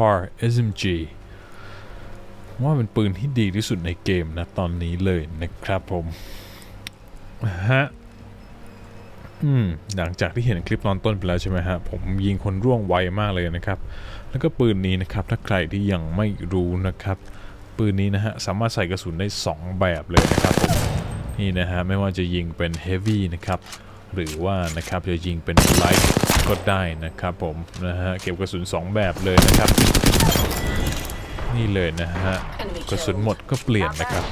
Car SMG ว่าเป็นปืนที่ดีที่สุดในเกมนะ ตอนนี้เลยนะครับผมฮะอืมหลังจากที่เห็นคลิปตอนต้นไปแล้วใช่ไหมฮะ ผมยิงคนร่วงไวมากเลยนะครับ แล้วก็ปืนนี้นะครับ ถ้าใครที่ยังไม่รู้นะครับ ปืนนี้นะฮะ สามารถใส่กระสุนได้ 2 แบบเลยนะครับผมนี่นะฮะ ไม่ว่าจะยิงเป็น Heavy นะครับ หรือว่านะครับจะยิงเป็น Light ก็ได้นะครับผมนะฮะเก็บกระสุน 2 แบบเลยนะครับ นี่เลยนะฮะกระสุนหมดก็เปลี่ยนนะครับ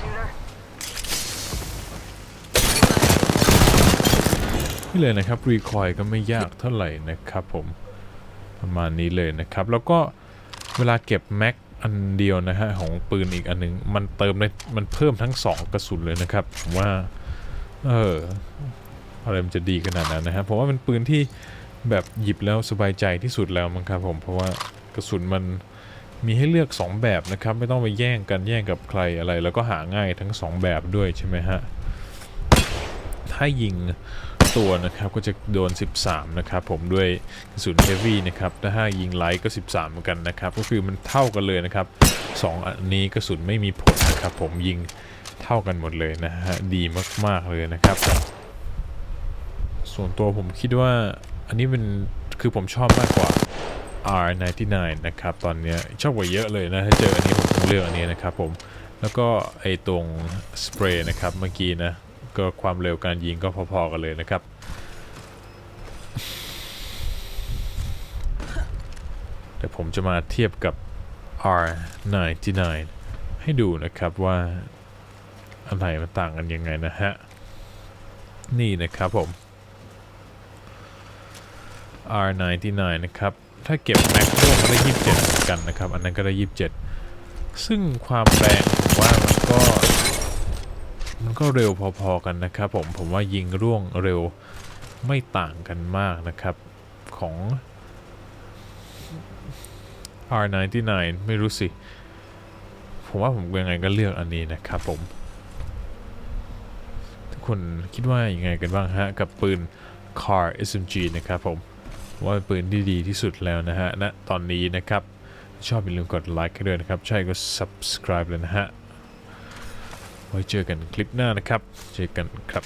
นี่เลยนะครับรีคอยก็ไม่ยากเท่าไหร่นะครับผมประมาณนี้เลยนะครับ แล้วก็เวลาเก็บแม็กอันเดียวนะฮะของปืนอีกอันหนึง มันเติมได้มันเพิ่มทั้ง 2 กระสุนเลยนะครับผมว่า เออ อะไรมันจะดีขนาดนั้นนะครับผมว่าเป็นปืนที่แบบหยิบแล้วสบายใจที่สุดแล้วมั้งครับผมเพราะว่ากระสุนมันมีให้เลือก 2 แบบนะครับ ไม่ต้องไปแย่งกันแย่งกับใครอะไร แล้วก็หาง่ายทั้ง 2 แบบด้วยใช่ไหมฮะถ้ายิงตัวนะครับก็จะโดน 13 นะครับผมด้วยกระสุนเฮฟวี่นะครับถ้ายิงไลท์ก็ 13 เหมือนกันนะครับ ก็คือมันเท่ากันเลยนะครับ 2 อันนี้กระสุนไม่มีผลนะครับผมยิงเท่ากันหมดเลยนะฮะดีมากๆเลยนะครับ ส่วนตัวผมคิดว่าอันนี้เป็นคือผมชอบมากกว่า R99 นะครับ ตอนเนี้ยชอบกว่าเยอะเลยนะ ถ้าเจออันนี้ผมคงเลือกอันนี้นะครับผม แล้วก็ไอตรงสเปรย์นะครับเมื่อกี้นะ ก็ความเร็วการยิงก็พอๆกันเลยนะครับเดี๋ยวผมจะมาเทียบกับ R99 ให้ดูนะครับว่าอะไรมันต่างกันยังไงนะฮะ นี่นะครับผม R99 นะครับ ถ้าเก็บแม็กร่วมก็ได้ 27เหมือนกันนะครับ อันนั้นก็ได้ 27 ซึ่งความแรงผมว่ามันก็มันก็เร็วพอๆกันนะครับผม ผมว่ายิงร่วงเร็วไม่ต่างกันมากนะครับของ R99 ไม่รู้สิ ผมว่าผมยังไงก็เลือกอันนี้นะครับผม ทุกคนคิดว่ายังไงกันบ้างฮะ กับปืน Car SMG นะครับผม ว่าเป็นปืนที่ดีที่สุดแล้วนะฮะณตอนนี้นะครับ ชอบอย่าลืมกดไลค์ให้ด้วยนะครับ ใช่ก็ subscribe เลยนะฮะ ไว้เจอกันคลิปหน้านะครับ เจอกันครับ